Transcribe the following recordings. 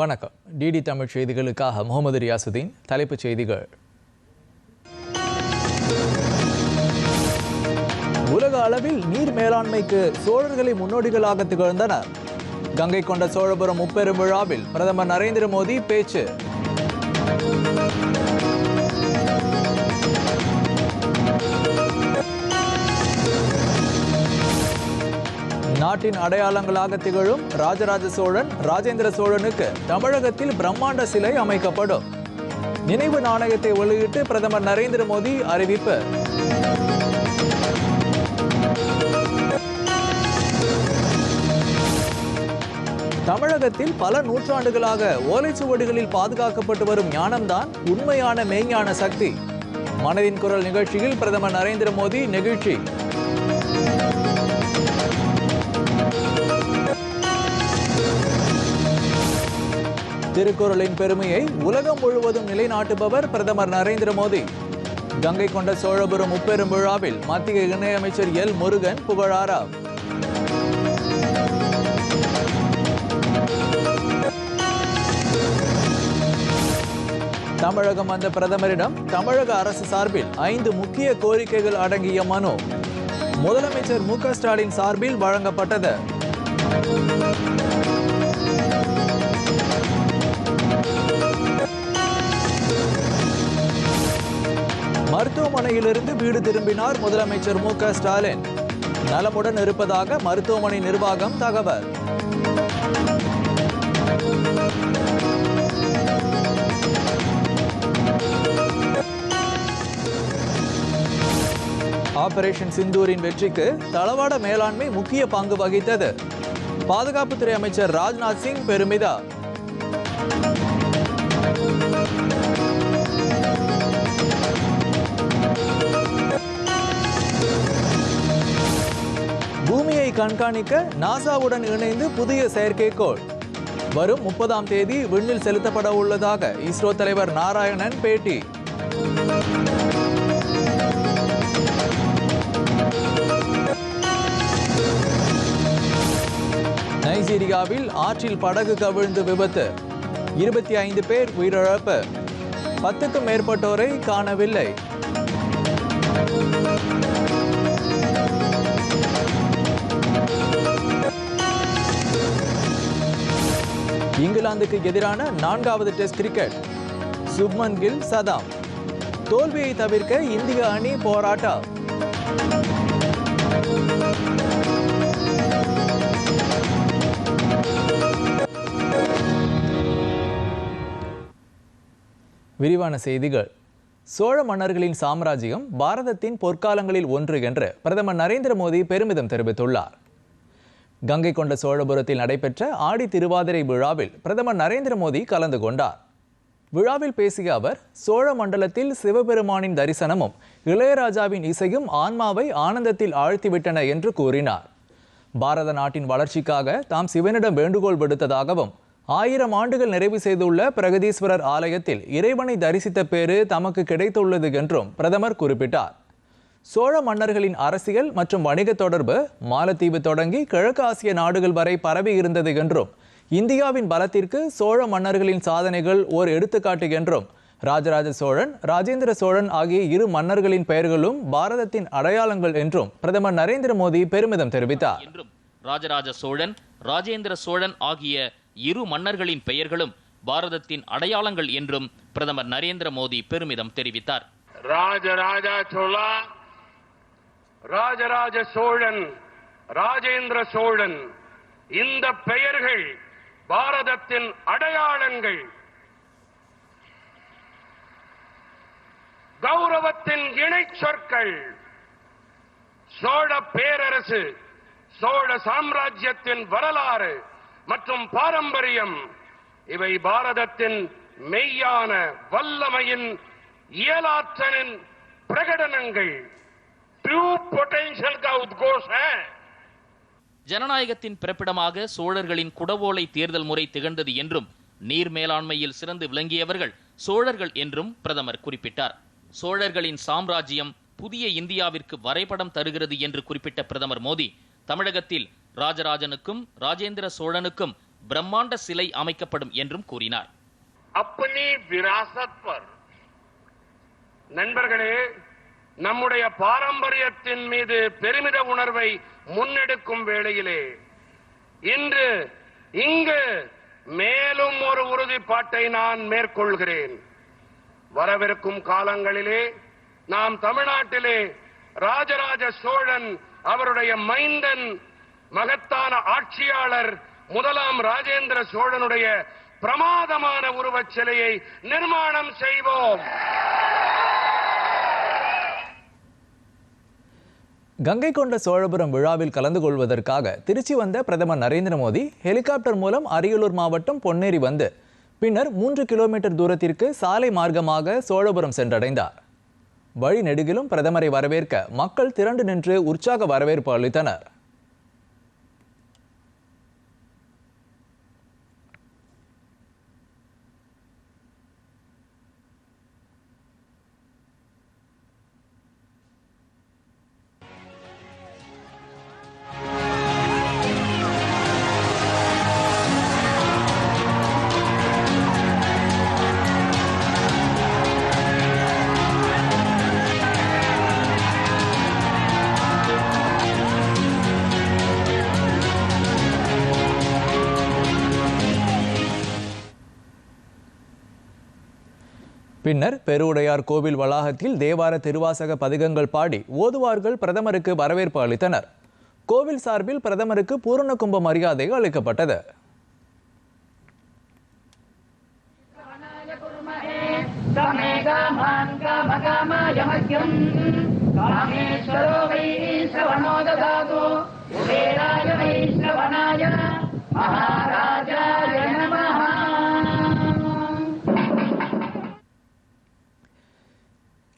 வணக்கம். டிடி தமிழ் செய்திகளுக்காக முகமது ரியாசுதீன் தலைப்புச் செய்திகள். உலக அளவில் நீர் மேலாண்மைக்கு சோழர்களை முன்னோடிகளாக திகழ்ந்தனர். கங்கை கொண்ட சோழபுரம் முப்பெரும் விழாவில் பிரதமர் நரேந்திர மோடி பேச்சு. நாட்டின் அடையாளங்களாக திகழும் ராஜராஜ சோழன் ராஜேந்திர சோழனுக்கு தமிழகத்தில் பிரம்மாண்ட சிலை அமைக்கப்படும். நினைவு நாணயத்தை வெளியிட்டு பிரதமர் நரேந்திர மோடி அறிவிப்பு. தமிழகத்தில் பல நூற்றாண்டுகளாக ஓலைச்சுவடிகளில் பாதுகாக்கப்பட்டு வரும் ஞானம்தான் உண்மையான மெய்ஞான சக்தி. மனதின் குரல் நிகழ்ச்சியில் பிரதமர் நரேந்திர மோடி நெகிழ்ச்சி. திருக்குறளின் பெருமையை உலகம் முழுவதும் நிலைநாட்டுபவர் பிரதமர் நரேந்திர மோடி. கங்கை கொண்ட சோழபுரம் முப்பெரும் விழாவில் மத்திய இணையமைச்சர் எல் முருகன் புகழாரா. தமிழகம் வந்த பிரதமரிடம் தமிழக அரசு சார்பில் ஐந்து முக்கிய கோரிக்கைகள் அடங்கிய மனு. முதலமைச்சர் மு க ஸ்டாலின் சார்பில் வழங்கப்பட்டது. சென்னையிலிருந்து வீடு திரும்பினார் முதலமைச்சர் மு ஸ்டாலின். நலமுடன் இருப்பதாக மருத்துவமனை நிர்வாகம் தகவல். ஆபரேஷன் சிந்தூரின் வெற்றிக்கு தளவாட மேலாண்மை முக்கிய பங்கு வகித்தது. பாதுகாப்புத்துறை அமைச்சர் ராஜ்நாத் சிங் பெருமிதா கண்காணிக்க நாசாவுடன் இணைந்து புதிய செயற்கைக்கோள் வரும் முப்பதாம் தேதி விண்ணில் செலுத்தப்பட உள்ளதாக இஸ்ரோ தலைவர் நாராயணன் பேட்டி. நைஜீரியாவில் ஆற்றில் படகு கவிழ்ந்து விபத்து. இருபத்தி ஐந்து பேர் உயிரிழப்பு. பத்துக்கும் மேற்பட்டோரை காணவில்லை. இங்கிலாந்துக்கு எதிரான நான்காவது டெஸ்ட் கிரிக்கெட். சுப்மன் கில் சதாம். தோல்வியை தவிர்க்க இந்திய அணி போராட்டம். விரிவான செய்திகள். சோழ மன்னர்களின் சாம்ராஜ்யம் பாரதத்தின் பொற்காலங்களில் ஒன்று என்று பிரதமர் நரேந்திர மோடி பெருமிதம் தெரிவித்துள்ளார். கங்கை கொண்ட சோழபுரத்தில் நடைபெற்ற ஆடி திருவாதிரை விழாவில் பிரதமர் நரேந்திர மோடி கலந்து கொண்டார். விழாவில் பேசிய அவர் சோழ மண்டலத்தில் சிவபெருமானின் தரிசனமும் இளையராஜாவின் இசையும் ஆன்மாவை ஆனந்தத்தில் ஆழ்த்திவிட்டன என்று கூறினார். பாரத நாட்டின் வளர்ச்சிக்காக தாம் சிவனிடம் வேண்டுகோள் விடுத்ததாகவும் ஆயிரம் ஆண்டுகள் நிறைவு செய்துள்ள பிரகதீஸ்வரர் ஆலயத்தில் இறைவனை தரிசித்த பேறு தமக்கு கிடைத்துள்ளது என்றும் பிரதமர் குறிப்பிட்டார். சோழ மன்னர்களின் அரசியல் மற்றும் வணிக தொடர்பு மாலத்தீவு தொடங்கி கிழக்கு ஆசிய நாடுகள் வரை பரவி இருந்தது என்றும் இந்தியாவின் பலத்திற்கு சோழ மன்னர்களின் சாதனைகள் ஓர் எடுத்துக்காட்டு என்றும் ராஜராஜ சோழன் ராஜேந்திர சோழன் ஆகிய இரு மன்னர்களின் பெயர்களும் பாரதத்தின் அடையாளங்கள் என்றும் பிரதமர் நரேந்திர மோடி பெருமிதம் தெரிவித்தார். என்றும் ராஜராஜ சோழன் ராஜேந்திர சோழன் ஆகிய இரு மன்னர்களின் பெயர்களும் பாரதத்தின் அடையாளங்கள் என்றும் பிரதமர் நரேந்திர மோடி பெருமிதம் தெரிவித்தார். ராஜராஜ சோழா ராஜராஜ சோழன் ராஜேந்திர சோழன் இந்த பெயர்கள் பாரதத்தின் அடையாளங்கள். கௌரவத்தின் இணை சொற்கள். சோழ பேரரசு சோழ சாம்ராஜ்யத்தின் வரலாறு மற்றும் பாரம்பரியம் இவை பாரதத்தின் மெய்யான வல்லமையின் இயலாற்றலின் பிரகடனங்கள். ट्रू पोटेंशियल का उद्घोष है ஜனநாயகத்தின் பிறப்பிடமாக சோழர்களின் குடவோலை தேர்தல் முறை திகழ்ந்தது என்றும் நீர் மேலாண்மையில் சிறந்து விளங்கியவர்கள் சோழர்கள் என்றும் பிரதமர் குறிப்பிட்டார் சோழர்களின் சாம்ராஜ்யம் புதிய இந்தியாவிற்கு வரைபடம் தருகிறது என்று குறிப்பிட்ட பிரதமர் மோடி தமிழகத்தில் ராஜராஜனுக்கும் ராஜேந்திர சோழனுக்கும் பிரம்மாண்ட சிலை அமைக்கப்படும் என்றும் கூறினார் अपनी विरासत पर நண்பர்களே நம்முடைய பாரம்பரியத்தின் மீது பெருமித உணர்வை முன்னெடுக்கும் வேளையிலே இன்று இங்கு மேலும் ஒரு உறுதிப்பாட்டை நான் மேற்கொள்கிறேன். வரவிருக்கும் காலங்களிலே நாம் தமிழ்நாட்டிலே ராஜராஜ சோழன் அவருடைய மைந்தன் மகத்தான ஆட்சியாளர் முதலாம் ராஜேந்திர சோழனுடைய பிரமாதமான உருவச் சிலையை நிர்மாணம் செய்வோம். கங்கை கொண்ட சோழபுரம் விழாவில் கலந்து கொள்வதற்காக திருச்சி வந்த பிரதமர் நரேந்திர மோடி ஹெலிகாப்டர் மூலம் அரியலூர் மாவட்டம் பொன்னேரி வந்து பின்னர் மூன்று கிலோமீட்டர் தூரத்திற்கு சாலை மார்க்கமாக சோழபுரம் சென்றடைந்தார். வழி நெடுகிலும் பிரதமரை வரவேற்க மக்கள் திரண்டு நின்று உற்சாக வரவேற்பு அளித்தனர். பின்னர் பெருவுடையார் கோவில் வளாகத்தில் தேவார திருவாசக பதிகங்கள் பாடி ஓதுவார்கள் பிரதமருக்கு வரவேற்பு அளித்தனர் கோவில் சார்பில் பிரதமருக்கு பூரண கும்ப மரியாதை அளிக்கப்பட்டது समे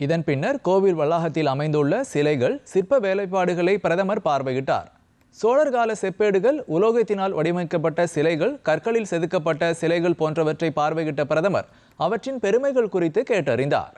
இதன் பின்னர் கோவில் வளாகத்தில் அமைந்துள்ள சிலைகள் சிற்ப வேலைப்பாடுகளை பிரதமர் பார்வையிட்டார். சோழர் கால செப்பேடுகள் உலோகத்தினால் வடிவமைக்கப்பட்ட சிலைகள் கற்களில் செதுக்கப்பட்ட சிலைகள் போன்றவற்றை பார்வையிட்ட பிரதமர் அவற்றின் பெருமைகள் குறித்து கேட்டறிந்தார்.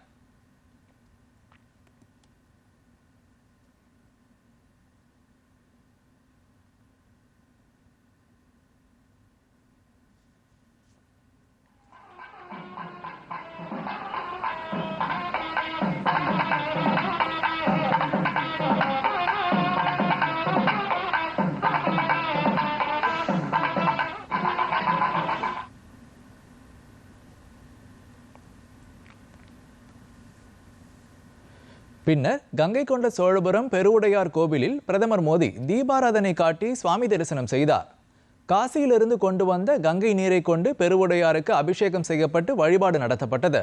பின்னர் கங்கை கொண்ட சோழபுரம் பெருவுடையார் கோவிலில் பிரதமர் மோடி தீபாராதனை காட்டி சுவாமி தரிசனம் செய்தார். காசியிலிருந்து கொண்டு வந்த கங்கை நீரை கொண்டு பெருவுடையாருக்கு அபிஷேகம் செய்யப்பட்டு வழிபாடு நடத்தப்பட்டது.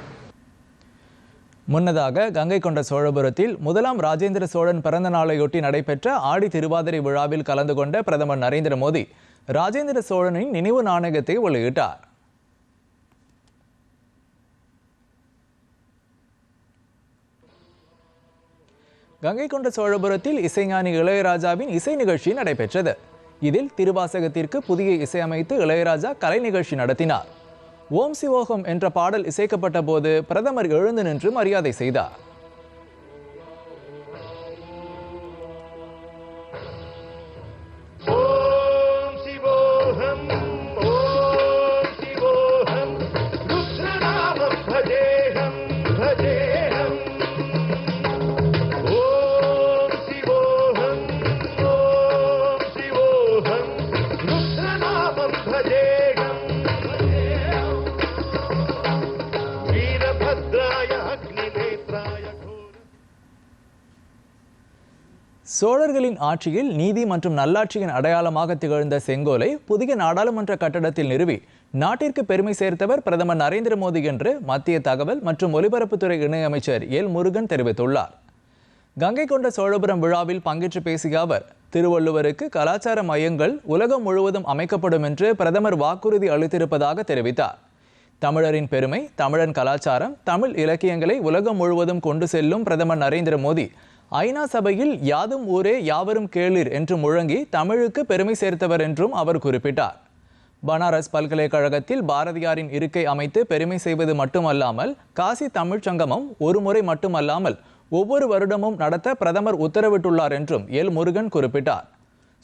முன்னதாக கங்கை கொண்ட சோழபுரத்தில் முதலாம் ராஜேந்திர சோழன் பிறந்த நாளையொட்டி நடைபெற்ற ஆடி திருவாதிரை விழாவில் கலந்து கொண்ட பிரதமர் நரேந்திர மோடி ராஜேந்திர சோழனின் நினைவு நாணயத்தை வெளியிட்டார். கங்கை கொண்ட சோழபுரத்தில் இசைஞானி இளையராஜாவின் இசை நிகழ்ச்சி நடைபெற்றது. இதில் திருவாசகத்திற்கு புதிய இசையமைத்து இளையராஜா கலை நிகழ்ச்சி நடத்தினார். ஓம் சிவோகம் என்ற பாடல் இசைக்கப்பட்ட போது பிரதமர் எழுந்து நின்று மரியாதை செய்தார். சோழர்களின் ஆட்சியில் நீதி மற்றும் நல்லாட்சியின் அடையாளமாக திகழ்ந்த செங்கோலை புதிய நாடாளுமன்ற கட்டடத்தில் நிறுவி நாட்டிற்கு பெருமை சேர்த்தவர் பிரதமர் நரேந்திர மோடி என்று மத்திய தகவல் மற்றும் ஒலிபரப்புத்துறை இணையமைச்சர் எல் முருகன் தெரிவித்துள்ளார். கங்கை கொண்ட சோழபுரம் விழாவில் பங்கேற்று பேசிய அவர் திருவள்ளுவருக்கு கலாச்சார மையங்கள் உலகம் முழுவதும் அமைக்கப்படும் என்று பிரதமர் வாக்குறுதி அளித்திருப்பதாக தெரிவித்தார். தமிழரின் பெருமை தமிழன் கலாச்சாரம் தமிழ் இலக்கியங்களை உலகம் முழுவதும் கொண்டு செல்லும் பிரதமர் நரேந்திர மோடி ஐநா சபையில் யாதும் ஊரே யாவரும் கேளிர் என்று முழங்கி தமிழுக்கு பெருமை சேர்த்தவர் என்றும் அவர் குறிப்பிட்டார். பனாரஸ் பல்கலைக்கழகத்தில் பாரதியாரின் இருக்கை அமைத்து பெருமை செய்வது மட்டுமல்லாமல் காசி தமிழ்ச் சங்கமம் ஒருமுறை மட்டுமல்லாமல் ஒவ்வொரு வருடமும் நடத்த பிரதமர் உத்தரவிட்டுள்ளார் என்றும் எல். முருகன் குறிப்பிட்டார்.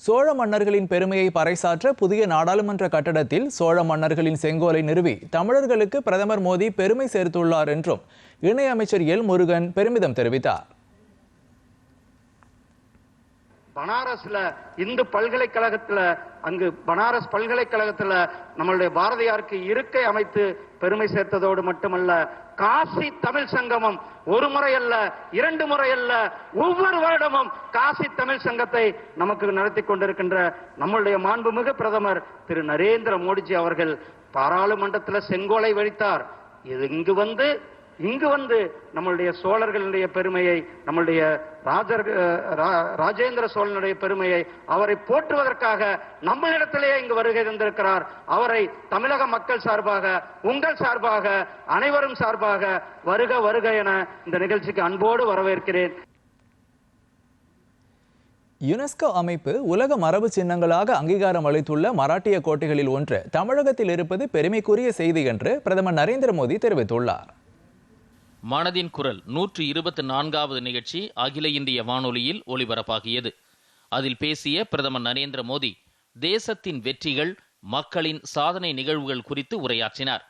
சோழ மன்னர்களின் பெருமையை பறைசாற்ற புதிய நாடாளுமன்ற கட்டடத்தில் சோழ மன்னர்களின் செங்கோலை நிறுவி தமிழர்களுக்கு பிரதமர் மோடி பெருமை சேர்த்துள்ளார் என்றும் இணையமைச்சர் எல். முருகன் பெருமிதம் தெரிவித்தார். பனாரஸ்ல இந்து பல்கலைக்கழகத்துல அங்கு பனாரஸ் பல்கலைக்கழகத்துல நம்மளுடைய பாரதியாருக்கு இருக்கை அமைத்து பெருமை சேர்த்ததோடு மட்டுமல்ல காசி தமிழ் சங்கமம் ஒரு முறை அல்ல இரண்டு முறை அல்ல ஒவ்வொரு வருடமும் காசி தமிழ் சங்கத்தை நமக்கு நடத்தி கொண்டிருக்கின்ற நம்மளுடைய மாண்புமிகு பிரதமர் திரு நரேந்திர மோடிஜி அவர்கள் பாராளுமன்றத்துல செங்கோலை வழித்தார் இது இங்கு வந்து இங்கு வந்து நம்மளுடைய சோழர்களுடைய பெருமையை நம்மளுடைய ராஜர் ரா- ராஜேந்திர சோழனுடைய பெருமையை அவரை போற்றுவதற்காக நம்மளிடத்திலேயே இங்கு வருகை தந்திருக்கிறார். அவரை தமிழக மக்கள் சார்பாக உங்கள் சார்பாக அனைவரும் சார்பாக வருக வருக என இந்த நிகழ்ச்சிக்கு அன்போடு வரவேற்கிறேன். யுனெஸ்கோ அமைப்பு உலக மரபு சின்னங்களாக அங்கீகாரம் அளித்துள்ள மராட்டிய கோட்டைகளில் ஒன்று தமிழகத்தில் இருப்பது பெருமைக்குரிய செய்தி என்று பிரதமர் நரேந்திர மோடி தெரிவித்துள்ளார். மனதின் குரல் நூற்று இருபத்தி நான்காவது நிகழ்ச்சி அகில இந்திய வானொலியில் ஒளிபரப்பாகியது. அதில் பேசிய பிரதமர் நரேந்திர மோடி தேசத்தின் வெற்றிகள் மக்களின் சாதனை நிகழ்வுகள் குறித்து உரையாற்றினார்.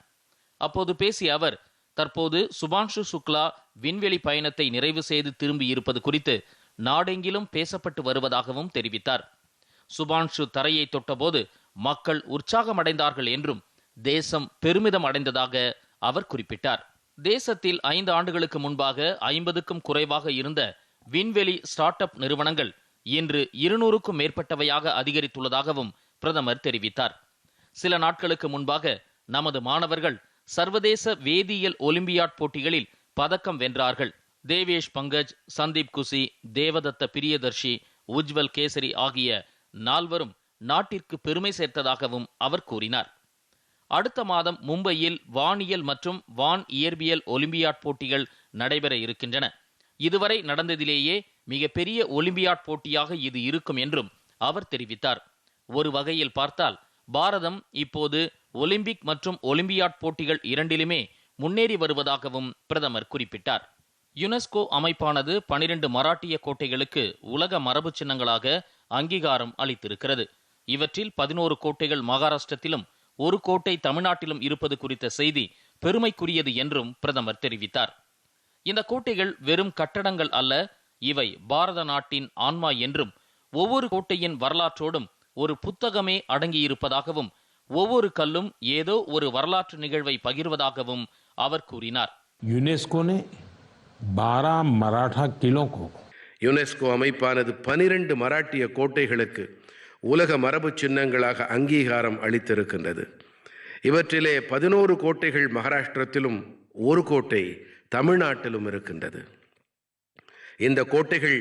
அப்போது பேசிய அவர் தற்போது சுபான்ஷு சுக்லா விண்வெளி பயணத்தை நிறைவு செய்து திரும்பி இருப்பது குறித்து நாடெங்கிலும் பேசப்பட்டு வருவதாகவும் தெரிவித்தார். சுபான்ஷு தரையை தொட்டபோது மக்கள் உற்சாகமடைந்தார்கள் என்றும் தேசம் பெருமிதம் அடைந்ததாக அவர் குறிப்பிட்டார். தேசத்தில் ஐந்து ஆண்டுகளுக்கு முன்பாக ஐம்பதுக்கும் குறைவாக இருந்த விண்வெளி ஸ்டார்ட் அப் நிறுவனங்கள் இன்று இருநூறுக்கும் மேற்பட்டவையாக அதிகரித்துள்ளதாகவும் பிரதமர் தெரிவித்தார். சில நாட்களுக்கு முன்பாக நமது மாணவர்கள் சர்வதேச வேதியியல் ஒலிம்பியாட் போட்டிகளில் பதக்கம் வென்றார்கள். தேவேஷ் பங்கஜ் சந்தீப் குசி தேவதத்த பிரியதர்ஷி உஜ்வல் கேசரி ஆகிய நால்வரும் நாட்டிற்கு பெருமை சேர்த்ததாகவும் அவர் கூறினார். அடுத்த மாதம் மும்பையில் வானியல் மற்றும் வான் இயற்பியல் ஒலிம்பியாட் போட்டிகள் நடைபெற இருக்கின்றன. இதுவரை நடந்ததிலேயே மிகப்பெரிய ஒலிம்பியாட் போட்டியாக இது இருக்கும் என்றும் அவர் தெரிவித்தார். ஒரு வகையில் பார்த்தால் பாரதம் இப்போது ஒலிம்பிக் மற்றும் ஒலிம்பியாட் போட்டிகள் இரண்டிலுமே முன்னேறி வருவதாகவும் பிரதமர் குறிப்பிட்டார். யுனெஸ்கோ அமைப்பானது பனிரெண்டு மராட்டிய கோட்டைகளுக்கு உலக மரபு சின்னங்களாக அங்கீகாரம் அளித்திருக்கிறது. இவற்றில் பதினோரு கோட்டைகள் மகாராஷ்டிரத்திலும் ஒரு கோட்டை தமிழ்நாட்டிலும் இருப்பது குறித்த செய்தி பெருமைக்குரியது என்றும் பிரதமர் தெரிவித்தார். இந்த கோட்டைகள் வெறும் கட்டடங்கள் அல்ல இவை பாரத நாட்டின் ஆன்மா என்றும் ஒவ்வொரு கோட்டையின் வரலாற்றோடும் ஒரு புத்தகமே அடங்கியிருப்பதாகவும் ஒவ்வொரு கல்லும் ஏதோ ஒரு வரலாற்று நிகழ்வை பகிர்வதாகவும் அவர் கூறினார். யுனெஸ்கோ பாரா மராட்டா கிலோ யுனெஸ்கோ அமைப்பானது பனிரெண்டு மராட்டிய கோட்டைகளுக்கு உலக மரபு சின்னங்களாக அங்கீகாரம் அளித்திருக்கின்றது. இவற்றிலே பதினோரு கோட்டைகள் மகாராஷ்டிரத்திலும் ஒரு கோட்டை தமிழ்நாட்டிலும் இருக்கின்றது. இந்த கோட்டைகள்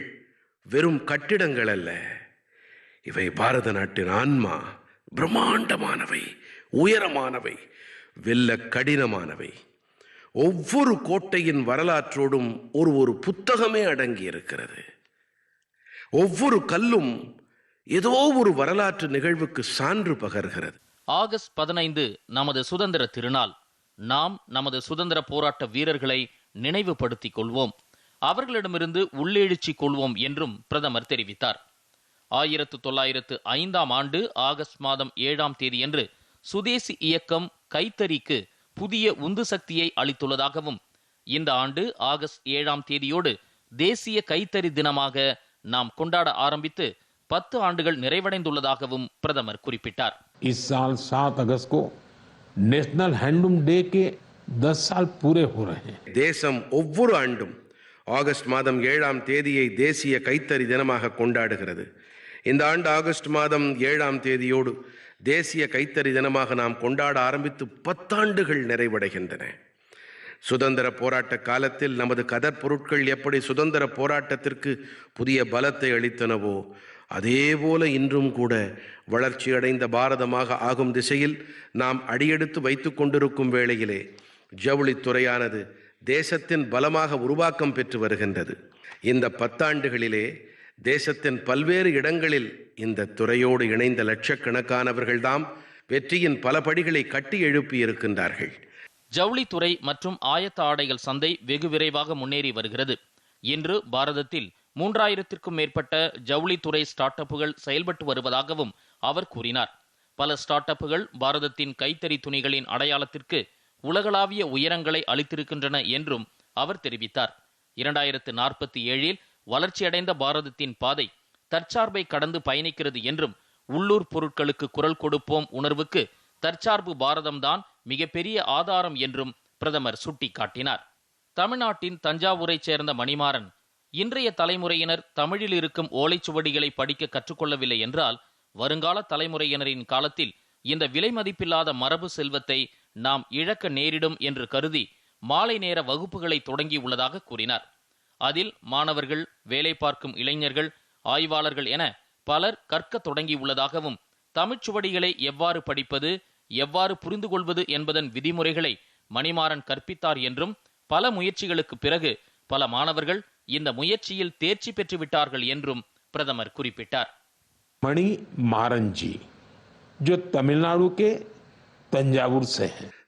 வெறும் கட்டிடங்கள் அல்ல. இவை பாரத நாட்டின் ஆன்மா பிரம்மாண்டமானவை உயரமானவை வெல்ல கடினமானவை. ஒவ்வொரு கோட்டையின் வரலாற்றோடும் ஒரு ஒரு புத்தகமே அடங்கி இருக்கிறது ஒவ்வொரு கல்லும் ஏதோ ஒரு வரலாற்று நிகழ்வுக்கு சான்று பகர்கிறது. ஆகஸ்ட் பதினைந்து நமது சுதந்திர திருநாள். நாம் நமது சுதந்திர போராட்ட வீரர்களை நினைவுபடுத்திக் கொள்வோம். அவர்களிடமிருந்து உள்ளெழுச்சி கொள்வோம் என்றும் பிரதமர் தெரிவித்தார். ஆயிரத்து தொள்ளாயிரத்து ஐந்தாம் ஆண்டு ஆகஸ்ட் மாதம் ஏழாம் தேதியன்று சுதேசி இயக்கம் கைத்தறிக்கு புதிய உந்து சக்தியை அளித்துள்ளதாகவும் இந்த ஆண்டு ஆகஸ்ட் ஏழாம் தேதியோடு தேசிய கைத்தறி தினமாக நாம் கொண்டாட ஆரம்பித்து பத்து ஆண்டுகள் நிறைவடைந்துள்ளதாகவும் பிரதமர் குறிப்பிட்டார். இஸ் சாத் அகஸ்ட் கோ நேஷனல் ஹேண்ட்லூம் டே கே தஸ் சால் பூரே ஹோ தேசம் ஒவ்வொரு ஆண்டும் ஆகஸ்ட் மாதம் ஏழாம் தேதியை தேசிய கைத்தறி தினமாக கொண்டாடுகிறது. இந்த ஆண்டு ஆகஸ்ட் மாதம் ஏழாம் தேதியோடு தேசிய கைத்தறி தினமாக நாம் கொண்டாட ஆரம்பித்து பத்தாண்டுகள் நிறைவடைகின்றன. சுதந்திர போராட்ட காலத்தில் நமது கதற்பொருட்கள் எப்படி சுதந்திர போராட்டத்திற்கு புதிய பலத்தை அளித்தனவோ அதேபோல இன்றும் கூட வளர்ச்சியடைந்த பாரதமாக ஆகும் திசையில் நாம் அடியெடுத்து வைத்து கொண்டிருக்கும் வேளையிலே ஜவுளித்துறையானது தேசத்தின் பலமாக உருவாக்கம் பெற்று வருகின்றது. இந்த பத்தாண்டுகளிலே தேசத்தின் பல்வேறு இடங்களில் இந்த துறையோடு இணைந்த லட்சக்கணக்கானவர்கள்தாம் வெற்றியின் பல படிகளை கட்டி எழுப்பி இருக்கின்றார்கள் ஜவுளித்துறை மற்றும் ஆயத்த ஆடைகள் சந்தை வெகு விரைவாக முன்னேறி வருகிறது. இன்று பாரதத்தில் மூன்றாயிரத்திற்கும் மேற்பட்ட ஜவுளித்துறை ஸ்டார்ட் அப்புகள் செயல்பட்டு வருவதாகவும் அவர் கூறினார். பல ஸ்டார்ட் அப்புகள் பாரதத்தின் கைத்தறி துணிகளின் அடையாளத்திற்கு உலகளாவிய உயரங்களை அளித்திருக்கின்றன என்றும் அவர் தெரிவித்தார். இரண்டாயிரத்து நாற்பத்தி ஏழில் வளர்ச்சியடைந்த பாரதத்தின் பாதை தற்சார்பை கடந்து பயணிக்கிறது என்றும் உள்ளூர் பொருட்களுக்கு குரல் கொடுப்போம் உணர்வுக்கு தற்சார்பு பாரதம்தான் மிகப்பெரிய ஆதாரம் என்றும் பிரதமர் சுட்டிக்காட்டினார். தமிழ்நாட்டின் தஞ்சாவூரைச் சேர்ந்த மணிமாறன் இன்றைய தலைமுறையினர் தமிழில் இருக்கும் ஓலைச்சுவடிகளை படிக்க கற்றுக்கொள்ளவில்லை என்றால் வருங்கால தலைமுறையினரின் காலத்தில் இந்த விலை மதிப்பில்லாத மரபு செல்வத்தை நாம் இழக்க நேரிடும் என்று கருதி மாலை நேர வகுப்புகளை தொடங்கி உள்ளதாக கூறினார். அதில் மாணவர்கள் வேலை பார்க்கும் இளைஞர்கள் ஆய்வாளர்கள் என பலர் கற்க தொடங்கியுள்ளதாகவும் தமிழ்ச்சுவடிகளை எவ்வாறு படிப்பது எவ்வாறு புரிந்து கொள்வது என்பதன் விதிமுறைகளை மணிமாறன் கற்பித்தார் என்றும் பல முயற்சிகளுக்கு பிறகு பல மாணவர்கள் இந்த முயற்சியில் தேர்ச்சி பெற்று விட்டார்கள் என்றும் பிரதமர் குறிப்பிட்டார். மணி மாரஞ்சி ஜோ தமிழ்நாடு கே தஞ்சாவூர்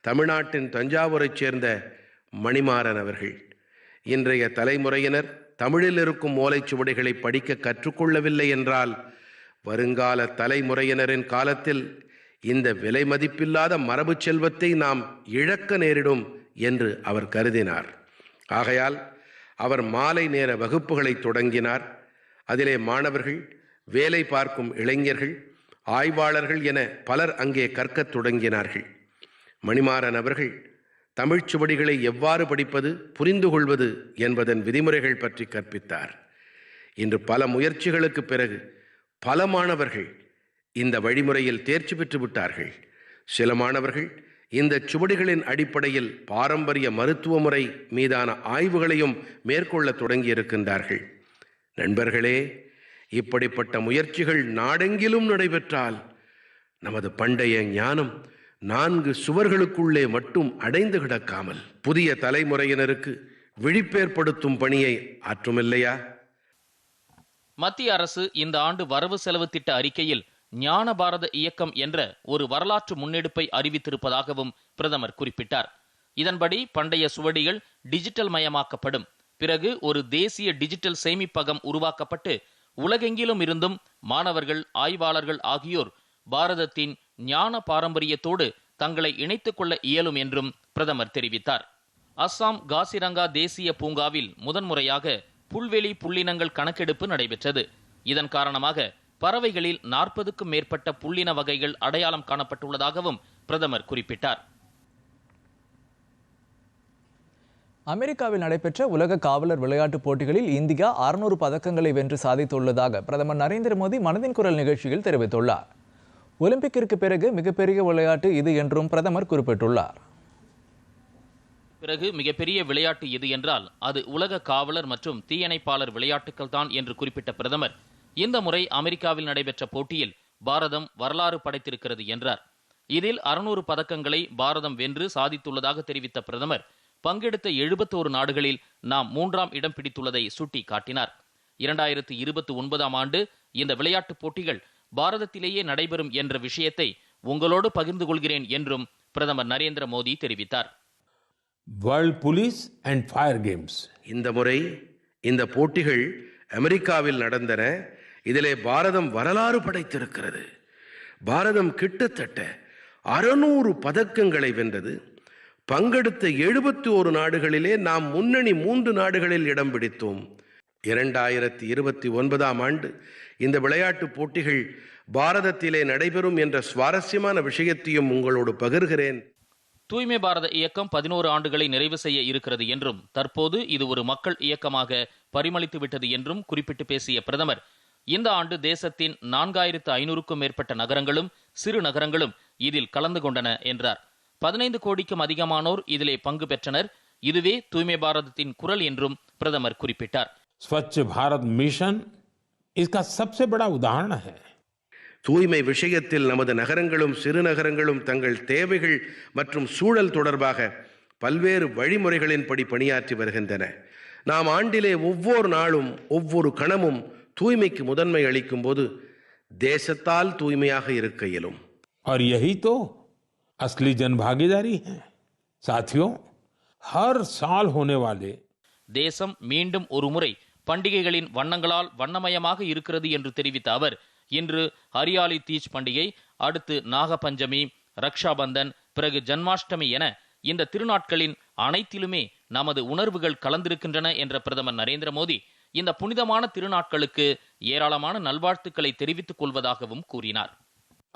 தமிழ்நாட்டின் தஞ்சாவூரைச் சேர்ந்த மணிமாறன் அவர்கள் இன்றைய தலைமுறையினர் தமிழில் இருக்கும் ஓலைச்சுவடிகளை படிக்க கற்றுக்கொள்ளவில்லை என்றால் வருங்கால தலைமுறையினரின் காலத்தில் இந்த விலை மதிப்பில்லாத மரபுச் செல்வத்தை நாம் இழக்க நேரிடும் என்று அவர் கருதினார். ஆகையால் அவர் மாலை நேர வகுப்புகளை தொடங்கினார். அதிலே மாணவர்கள் வேலை பார்க்கும் இளைஞர்கள் ஆய்வாளர்கள் என பலர் அங்கே கற்கத் தொடங்கினார்கள். மணிமாறன் அவர்கள் தமிழ்ச் சுவடிகளை எவ்வாறு படிப்பது புரிந்து கொள்வது என்பதன் விதிமுறைகள் பற்றி கற்பித்தார். இன்று பல முயற்சிகளுக்கு பிறகு பல மாணவர்கள் இந்த வழிமுறையில் தேர்ச்சி பெற்று விட்டார்கள். சில மாணவர்கள் இந்த சுவடிகளின் அடிப்படையில் பாரம்பரிய மருத்துவ முறை மீதான ஆய்வுகளையும் மேற்கொள்ள தொடங்கியிருக்கின்றார்கள். நண்பர்களே இப்படிப்பட்ட முயற்சிகள் நாடெங்கிலும் நடைபெற்றால் நமது பண்டைய ஞானம் நான்கு சுவர்களுக்குள்ளே மட்டும் அடைந்து கிடக்காமல் புதிய தலைமுறையினருக்கு விழிப்பேற்படுத்தும் பணியை ஆற்றுமில்லையா? மத்திய அரசு இந்த ஆண்டு வரவு செலவு திட்ட அறிக்கையில் ஞான பாரத இயக்கம் என்ற ஒரு வரலாற்று முன்னெடுப்பை அறிவித்திருப்பதாகவும் பிரதமர் குறிப்பிட்டார். இதன்படி பண்டைய சுவடிகள் டிஜிட்டல் மயமாக்கப்படும். பிறகு ஒரு தேசிய டிஜிட்டல் சேமிப்பகம் உருவாக்கப்பட்டு உலகெங்கிலும் இருந்தும் மாணவர்கள் ஆய்வாளர்கள் ஆகியோர் பாரதத்தின் ஞான பாரம்பரியத்தோடு தங்களை இணைத்துக் கொள்ள இயலும் என்றும் பிரதமர் தெரிவித்தார். அஸ்ஸாம் காசிரங்கா தேசிய பூங்காவில் முதன்முறையாக புல்வெளி புள்ளினங்கள் கணக்கெடுப்பு நடைபெற்றது. இதன் காரணமாக பறவைகளில் நாற்பதுக்கும் மேற்பட்ட புள்ளின வகைகள் அடையாளம் காணப்பட்டுள்ளதாகவும் பிரதமர் குறிப்பிட்டார். அமெரிக்காவில் நடைபெற்ற உலக காவலர் விளையாட்டுப் போட்டிகளில் இந்தியா அறுநூறு பதக்கங்களை வென்று சாதித்துள்ளதாக பிரதமர் நரேந்திர மோடி மனதின் குரல் நிகழ்ச்சியில் தெரிவித்துள்ளார். ஒலிம்பிக்கிற்கு பிறகு மிகப்பெரிய விளையாட்டு இது என்றும் பிரதமர் குறிப்பிட்டுள்ளார். பிறகு மிகப்பெரிய விளையாட்டு எது என்றால் அது உலக காவலர் மற்றும் தீயணைப்பாளர் விளையாட்டுகள் தான் என்று குறிப்பிட்ட பிரதமர் இந்த முறை அமெரிக்காவில் நடைபெற்ற போட்டியில் பாரதம் வரலாறு படைத்திருக்கிறது என்றார். இதில் அறுநூறு பதக்கங்களை பாரதம் வென்று சாதித்துள்ளதாக தெரிவித்த பிரதமர் பங்கெடுத்த எழுபத்தோரு நாடுகளில் நாம் மூன்றாம் இடம் பிடித்துள்ளதை சுட்டி காட்டினார் இரண்டாயிரத்து இருபத்தி ஒன்பதாம் ஆண்டு இந்த விளையாட்டுப் போட்டிகள் பாரதத்திலேயே நடைபெறும் என்ற விஷயத்தை உங்களோடு பகிர்ந்து கொள்கிறேன் என்றும் பிரதமர் நரேந்திர மோடி தெரிவித்தார். World police and fire games இந்த முறை இந்த போட்டிகள் அமெரிக்காவில் நடந்தன. இதிலே பாரதம் வரலாறு படைத்திருக்கிறது. பாரதம் கிட்டத்தட்ட அறுநூறு பதக்கங்களை வென்றது. பங்கெடுத்த எழுபத்தி ஒரு நாடுகளிலே நாம் முன்னணி மூன்று நாடுகளில் இடம் பிடித்தோம். இரண்டாயிரத்தி இருபத்தி ஒன்பதாம் ஆண்டு இந்த விளையாட்டுப் போட்டிகள் பாரதத்திலே நடைபெறும் என்ற சுவாரஸ்யமான விஷயத்தையும் உங்களோடு பகிர்கிறேன். தூய்மை பாரத இயக்கம் பதினோரு ஆண்டுகளை நிறைவு செய்ய இருக்கிறது என்றும் தற்போது இது ஒரு மக்கள் இயக்கமாக பரிமளித்து விட்டது என்றும் குறிப்பிட்டு பேசிய பிரதமர் இந்த ஆண்டு தேசத்தின் நான்காயிரத்து ஐநூறுக்கும் மேற்பட்ட நகரங்களும் சிறு நகரங்களும் இதில் கலந்து கொண்டன என்றார் பதினைந்து கோடிக்கும் அதிகமானோர் இதிலே பங்கு பெற்றனர் இதுவே தூய்மை பாரதத்தின் குரல் என்றும் பிரதமர் குறிப்பிட்டார் स्वच्छ भारत मिशन इसका सबसे बड़ा उदाहरण है தூய்மை விஷயத்தில் நமது நகரங்களும் சிறுநகரங்களும் தங்கள் தேவைகள் மற்றும் சூழல் தொடர்பாக பல்வேறு வழிமுறைகளின்படி பணியாற்றி வருகின்றன நாம் ஆண்டிலே ஒவ்வொரு நாளும் ஒவ்வொரு கணமும் தூய்மைக்கு முதன்மை அளிக்கும் போது தேசத்தால் தூய்மையாக இருக்க இயலும் और यही तो असली जन भागीदारी है साथियों हर साल होने वाले தேசம் மீண்டும் ஒரு முறை பண்டிகைகளின் வண்ணங்களால் வண்ணமயமாக இருக்கிறது என்று தெரிவித்த அவர் இன்று ஹரியாலி தீஜ் பண்டிகை அடுத்து நாகபஞ்சமி ரக்ஷாபந்தன் பிறகு ஜன்மாஷ்டமி என இந்த திருநாட்களின் அனைத்திலுமே நமது உணர்வுகள் கலந்திருக்கின்றன என்ற பிரதமர் நரேந்திர மோடி இந்த புனிதமான திருநாட்களுக்கு ஏராளமான நல்வாழ்த்துக்களை தெரிவித்துக் கொள்வதாகவும் கூறினார்.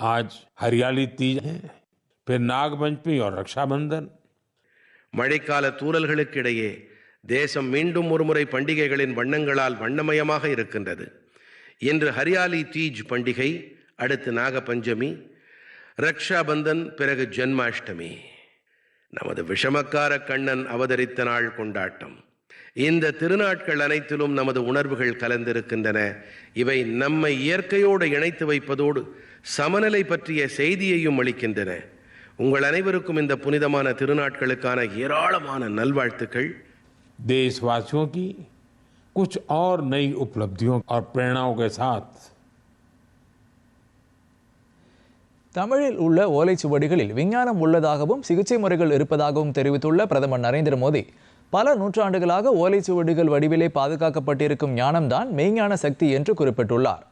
ஆஜ் ஹரியாலி தீஜ் பின் நாகபஞ்சமி ரக்ஷாபந்தன். மழைக்கால தூரல்களுக்கு இடையே தேசம் மீண்டும் ஒருமுறை பண்டிகைகளின் வண்ணங்களால் வண்ணமயமாக இருக்கின்றது. இன்று ஹரியாலி தீஜ் பண்டிகை அடுத்து நாகபஞ்சமி ரக்ஷாபந்தன் பிறகு ஜென்மாஷ்டமி. நமது விஷமக்கார கண்ணன் அவதரித்த நாள் கொண்டாட்டம். இந்த திருநாட்கள் அனைத்திலும் நமது உணர்வுகள் கலந்திருக்கின்றன இவை நம்மை இயற்கையோடு இணைத்து வைப்பதோடு சமநிலை பற்றிய செய்தியையும் அளிக்கின்றன உங்கள் அனைவருக்கும் இந்த புனிதமான திருநாட்களுக்கான ஏராளமான நல்வாழ்த்துக்கள் देशवासियों की कुछ और नई उपलब्धियों और प्रेरणाओं के साथ தமிழில் உள்ள ஓலைச்சுவடிகளில் விஞ்ஞானம் உள்ளதாகவும் சிகிச்சை முறைகள் இருப்பதாகவும் தெரிவித்துள்ள பிரதமர் நரேந்திர மோடி பல நூற்றாண்டுகளாக ஓலைச்சுவடிகள் வடிவிலே பாதுகாக்கப்பட்டிருக்கும் ஞானம்தான் மெய்ஞான சக்தி என்று குறிப்பிட்டுள்ளார்.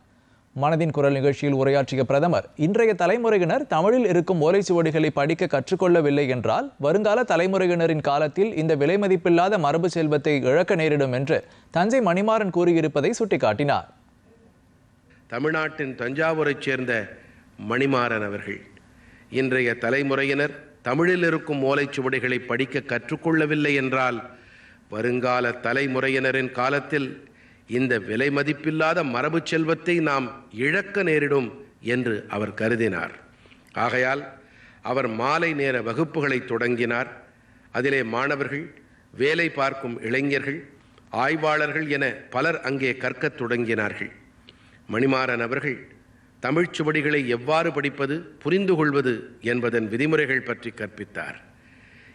மனதின் குரல் நிகழ்ச்சியில் உரையாற்றிய பிரதமர் இன்றைய தலைமுறையினர் தமிழில் இருக்கும் ஓலைச்சுவடிகளை படிக்க கற்றுக்கொள்ளவில்லை என்றால் வருங்கால தலைமுறையினரின் காலத்தில் இந்த விலைமதிப்பில்லாத மரபு செல்வத்தை இழக்க நேரிடும் என்று தஞ்சை மணிமாறன் கூறியிருப்பதை சுட்டிக்காட்டினார். தமிழ்நாட்டின் தஞ்சாவூரைச் சேர்ந்த மணிமாறன் அவர்கள் இன்றைய தலைமுறையினர் தமிழில் இருக்கும் ஓலைச்சுவடிகளை படிக்க கற்றுக்கொள்ளவில்லை என்றால் வருங்கால தலைமுறையினரின் காலத்தில் இந்த விலை மதிப்பில்லாத மரபு செல்வத்தை நாம் இழக்க நேரிடும் என்று அவர் கருதினார். ஆகையால் அவர் மாலை நேர வகுப்புகளை தொடங்கினார். அதிலே மாணவர்கள் வேலை பார்க்கும் இளைஞர்கள் ஆய்வாளர்கள் என பலர் அங்கே கற்கத் தொடங்கினார்கள். மணிமாறன் அவர்கள் தமிழ்ச் சுவடிகளை எவ்வாறு படிப்பது புரிந்து கொள்வது என்பதன் விதிமுறைகள் பற்றி கற்பித்தார்.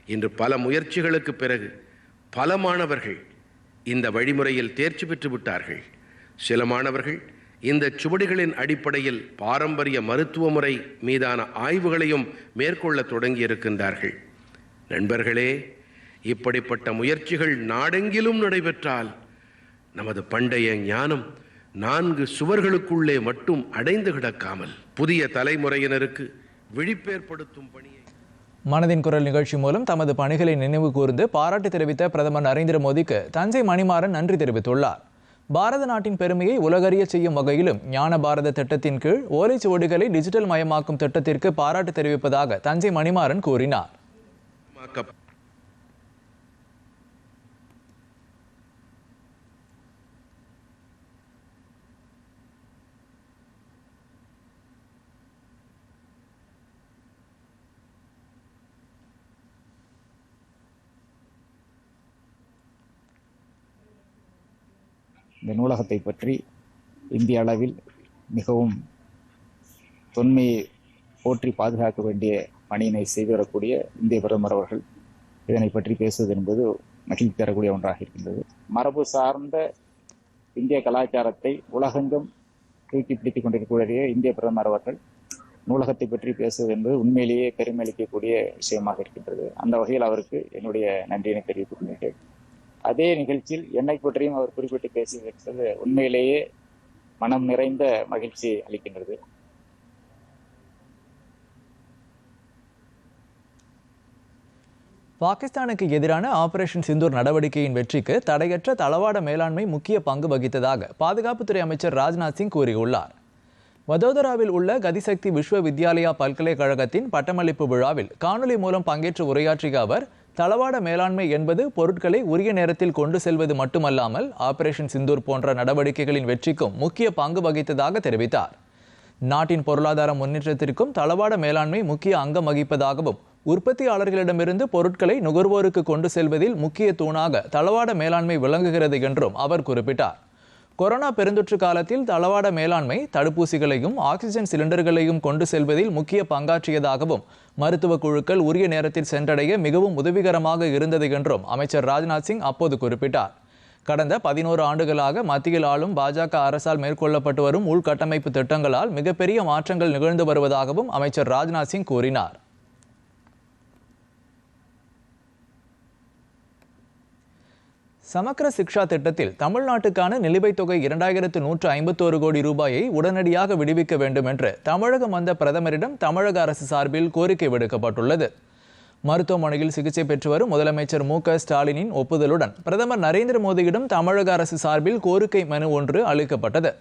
இன்று பல முயற்சிகளுக்கு பிறகு பல மாணவர்கள் இந்த வழிமுறையில் தேர்ச்சி பெற்று விட்டார்கள். சில மாணவர்கள் இந்த சுவடிகளின் அடிப்படையில் பாரம்பரிய மருத்துவ முறை மீதான ஆய்வுகளையும் மேற்கொள்ள தொடங்கியிருக்கின்றார்கள். நண்பர்களே இப்படிப்பட்ட முயற்சிகள் நாடெங்கிலும் நடைபெற்றால் நமது பண்டைய ஞானம் நான்கு சுவர்களுக்குள்ளே மட்டும் அடைந்து கிடக்காமல் புதிய தலைமுறையினருக்கு விழிப்பேற்படுத்தும் பணியை மனதின் குரல் நிகழ்ச்சி மூலம் தமது பணிகளை நினைவு கூர்ந்து பாராட்டு தெரிவித்த பிரதமர் நரேந்திர மோடிக்கு தஞ்சை மணிமாறன் நன்றி தெரிவித்துள்ளார். பாரத நாட்டின் பெருமையை உலகறிய செய்யும் வகையிலும் ஞான பாரத திட்டத்தின் கீழ் ஓலைச்சுவடிகளை டிஜிட்டல் மயமாக்கும் திட்டத்திற்கு பாராட்டு தெரிவிப்பதாக தஞ்சை மணிமாறன் கூறினார். இந்த நூலகத்தை பற்றி இந்திய அளவில் மிகவும் தொன்மையை போற்றி பாதுகாக்க வேண்டிய பணியினை செய்து வரக்கூடிய இந்திய பிரதமர் அவர்கள் இதனை பற்றி பேசுவது என்பது மகிழ்ச்சி தரக்கூடிய ஒன்றாக இருக்கின்றது. மரபு சார்ந்த இந்திய கலாச்சாரத்தை உலகெங்கும் தூக்கி பிடித்துக் கொண்டிருக்கக்கூடிய இந்திய பிரதமர் அவர்கள் நூலகத்தை பற்றி பேசுவது என்பது உண்மையிலேயே பெருமளிக்கக்கூடிய விஷயமாக இருக்கின்றது. அந்த வகையில் அவருக்கு என்னுடைய நன்றியினை தெரிவித்துக் கொள்கிறேன். அதே நிகழ்ச்சியில் என்னை பற்றியும் அவர் குறிப்பிட்டு பேசியிருக்கிறது உண்மையிலேயே மனம் நிறைந்த மகிழ்ச்சி அளிக்கின்றது. பாகிஸ்தானுக்கு எதிரான ஆபரேஷன் சிந்தூர் நடவடிக்கையின் வெற்றிக்கு தடையற்ற தளவாட மேலாண்மை முக்கிய பங்கு வகித்ததாக பாதுகாப்புத்துறை அமைச்சர் ராஜ்நாத் சிங் கூறியுள்ளார். வதோதராவில் உள்ள கதிசக்தி விஸ்வ வித்யாலயா பல்கலைக்கழகத்தின் பட்டமளிப்பு விழாவில் காணொலி மூலம் பங்கேற்று உரையாற்றிய அவர் தளவாட மேலாண்மை என்பது பொருட்களை உரிய நேரத்தில் கொண்டு செல்வது மட்டுமல்லாமல் ஆபரேஷன் சிந்தூர் போன்ற நடவடிக்கைகளின் வெற்றிக்கும் முக்கிய பங்கு வகித்ததாக தெரிவித்தார். நாட்டின் பொருளாதார முன்னேற்றத்திற்கும் தளவாட மேலாண்மை முக்கிய அங்கம் வகிப்பதாகவும் உற்பத்தியாளர்களிடமிருந்து பொருட்களை நுகர்வோருக்கு கொண்டு செல்வதில் முக்கிய தூணாக தளவாட மேலாண்மை விளங்குகிறது என்றும் அவர் குறிப்பிட்டார். கொரோனா பெருந்தொற்று காலத்தில் தளவாட மேலாண்மை தடுப்பூசிகளையும் ஆக்சிஜன் சிலிண்டர்களையும் கொண்டு செல்வதில் முக்கிய பங்காற்றியதாகவும் மருத்துவ குழுக்கள் உரிய நேரத்தில் சென்றடைய மிகவும் உதவிகரமாக இருந்தது என்றும் அமைச்சர் ராஜ்நாத் சிங் அப்போது குறிப்பிட்டார். கடந்த பதினோரு ஆண்டுகளாக மத்தியில் ஆளும் பாஜக அரசால் மேற்கொள்ளப்பட்டு வரும் உள்கட்டமைப்பு திட்டங்களால் மிகப்பெரிய மாற்றங்கள் நிகழ்ந்து வருவதாகவும் அமைச்சர் ராஜ்நாத் சிங் கூறினார். சமக்கர சிக்ஷா திட்டத்தில் தமிழ்நாட்டுக்கான நிலுவைத் தொகை இரண்டாயிரத்து நூற்று ஐம்பத்தோரு கோடி ரூபாயை உடனடியாக விடுவிக்க வேண்டும் என்று தமிழகம் வந்த பிரதமரிடம் தமிழக அரசு சார்பில் கோரிக்கை விடுக்கப்பட்டுள்ளது. மருத்துவமனையில் சிகிச்சை பெற்று வரும் முதலமைச்சர் மு க ஸ்டாலினின் ஒப்புதலுடன் பிரதமர் நரேந்திர மோடியிடம் தமிழக அரசு சார்பில் கோரிக்கை மனு ஒன்று அளிக்கப்பட்டது.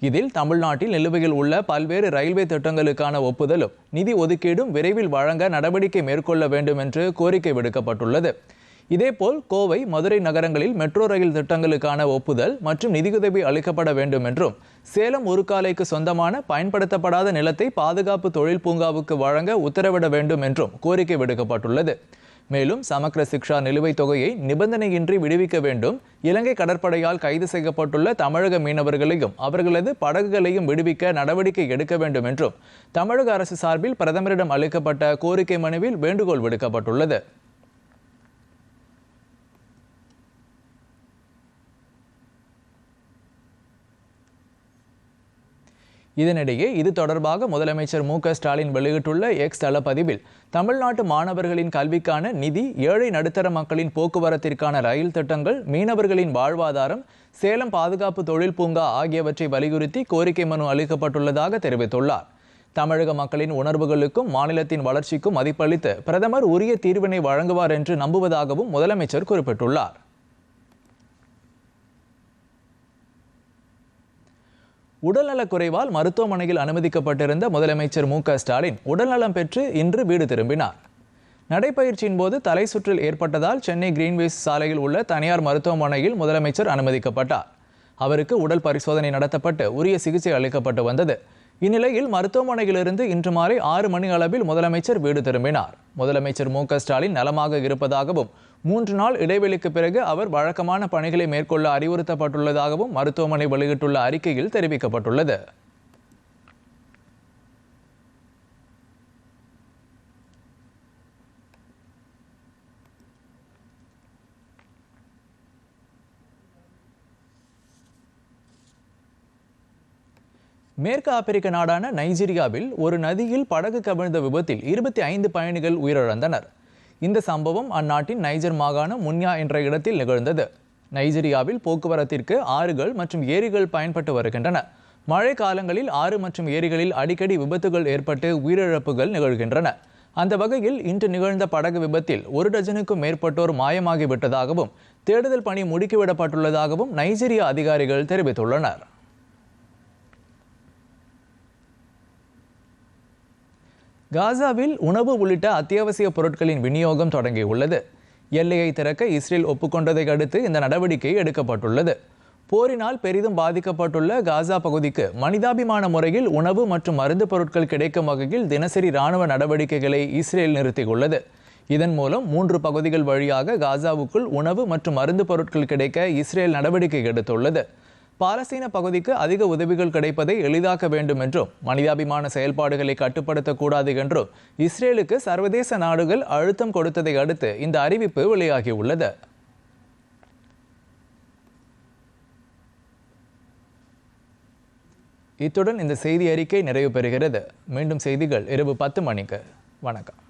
இதில் தமிழ்நாட்டில் நிலுவையில் உள்ள பல்வேறு ரயில்வே திட்டங்களுக்கான ஒப்புதலும் நிதி ஒதுக்கீடும் விரைவில் வழங்க நடவடிக்கை மேற்கொள்ள வேண்டும் என்று கோரிக்கை விடுக்கப்பட்டுள்ளது. இதேபோல் கோவை மதுரை நகரங்களில் மெட்ரோ ரயில் திட்டங்களுக்கான ஒப்புதல் மற்றும் நிதியுதவி அளிக்கப்பட வேண்டும் என்றும் சேலம் உருக்காலைக்கு சொந்தமான பயன்படுத்தப்படாத நிலத்தை பாதுகாப்பு தொழில் பூங்காவுக்கு வழங்க உத்தரவிட வேண்டும் என்றும் கோரிக்கை விடுக்கப்பட்டுள்ளது. மேலும் சமக்கர சிக்ஷா நிலுவைத் தொகையை நிபந்தனையின்றி விடுவிக்க வேண்டும். இலங்கை கடற்படையால் கைது செய்யப்பட்டுள்ள தமிழக மீனவர்களையும் அவர்களது படகுகளையும் விடுவிக்க நடவடிக்கை எடுக்க வேண்டும் என்றும் தமிழக அரசு சார்பில் பிரதமரிடம் அளிக்கப்பட்ட கோரிக்கை மனுவில் வேண்டுகோள் விடுக்கப்பட்டுள்ளது. இதனிடையே இது தொடர்பாக முதலமைச்சர் மு க ஸ்டாலின் வெளியிட்டுள்ள எக்ஸ் தளப்பதிவில் தமிழ்நாட்டு மாணவர்களின் கல்விக்கான நிதி ஏழை நடுத்தர மக்களின் போக்குவரத்திற்கான ரயில் திட்டங்கள் மீனவர்களின் வாழ்வாதாரம் சேலம் பாதுகாப்பு தொழில் பூங்கா ஆகியவற்றை வலியுறுத்தி கோரிக்கை மனு அளிக்கப்பட்டுள்ளதாக தெரிவித்துள்ளார். தமிழக மக்களின் உணர்வுகளுக்கும் மாநிலத்தின் வளர்ச்சிக்கும் மதிப்பளித்து பிரதமர் உரிய தீர்வினை வழங்குவார் என்று நம்புவதாகவும் முதலமைச்சர் குறிப்பிட்டுள்ளார். உடல்நலக் குறைவால் மருத்துவமனையில் அனுமதிக்கப்பட்டிருந்த முதலமைச்சர் மு ஸ்டாலின் உடல்நலம் பெற்று இன்று வீடு திரும்பினார். நடைப்பயிற்சியின் போது தலை சுற்றில் ஏற்பட்டதால் சென்னை கிரீன்வேஸ் சாலையில் உள்ள தனியார் மருத்துவமனையில் முதலமைச்சர் அனுமதிக்கப்பட்டார். அவருக்கு உடல் பரிசோதனை நடத்தப்பட்டு உரிய சிகிச்சை அளிக்கப்பட்டு வந்தது. இந்நிலையில் மருத்துவமனையிலிருந்து இன்று மாலை ஆறு மணி அளவில் முதலமைச்சர் வீடு திரும்பினார். முதலமைச்சர் மு ஸ்டாலின் நலமாக இருப்பதாகவும் மூன்று நாள் இடைவெளிக்கு பிறகு அவர் வழக்கமான பணிகளை மேற்கொள்ள அறிவுறுத்தப்பட்டுள்ளதாகவும் மருத்துவமனை வெளியிட்டுள்ள அறிக்கையில் தெரிவிக்கப்பட்டுள்ளது. மேற்கு ஆப்பிரிக்க நாடான நைஜீரியாவில் ஒரு நதியில் படகு கவிழ்ந்த விபத்தில் இருபத்தி ஐந்து பயணிகள் உயிரிழந்தனர். இந்த சம்பவம் அந்நாட்டின் நைஜர் மாகாணம் முன்யா என்ற இடத்தில் நிகழ்ந்தது. நைஜீரியாவில் போக்குவரத்திற்கு ஆறுகள் மற்றும் ஏரிகள் பயன்பட்டு வருகின்றன. மழை காலங்களில் ஆறு மற்றும் ஏரிகளில் அடிக்கடி விபத்துகள் ஏற்பட்டு உயிரிழப்புகள் நிகழ்கின்றன. அந்த வகையில் இன்று நிகழ்ந்த படகு விபத்தில் ஒரு டஜனுக்கும் மேற்பட்டோர் மாயமாகிவிட்டதாகவும் தேடுதல் பணி முடுக்கிவிடப்பட்டுள்ளதாகவும் நைஜீரிய அதிகாரிகள் தெரிவித்துள்ளனர். காசாவில் உணவு உள்ளிட்ட அத்தியாவசிய பொருட்களின் விநியோகம் தொடங்கியுள்ளது. எல்லையை திறக்க இஸ்ரேல் ஒப்புக்கொண்டதை அடுத்து இந்த நடவடிக்கை எடுக்கப்பட்டுள்ளது. போரினால் பெரிதும் பாதிக்கப்பட்டுள்ள காசா பகுதிக்கு மனிதாபிமான முறையில் உணவு மற்றும் மருந்து பொருட்கள் கிடைக்கும் வகையில் தினசரி ராணுவ நடவடிக்கைகளை இஸ்ரேல் நிறுத்தியுள்ளது. இதன் மூலம் மூன்று பகுதிகள் வழியாக காசாவுக்குள் உணவு மற்றும் மருந்து பொருட்கள் கிடைக்க இஸ்ரேல் நடவடிக்கை எடுத்துள்ளது. பாலஸ்தீன பகுதிக்கு அதிக உதவிகள் கிடைப்பதை எளிதாக்க வேண்டும் என்றும் மனிதாபிமான செயல்பாடுகளை கட்டுப்படுத்தக்கூடாது என்றும் இஸ்ரேலுக்கு சர்வதேச நாடுகள் அழுத்தம் கொடுத்ததை அடுத்து இந்த அறிவிப்பு வெளியாகியுள்ளது. இத்துடன் இந்த செய்தி அறிக்கை நிறைவு பெறுகிறது. மீண்டும் செய்திகள் இரவு பத்து மணிக்கு. வணக்கம்.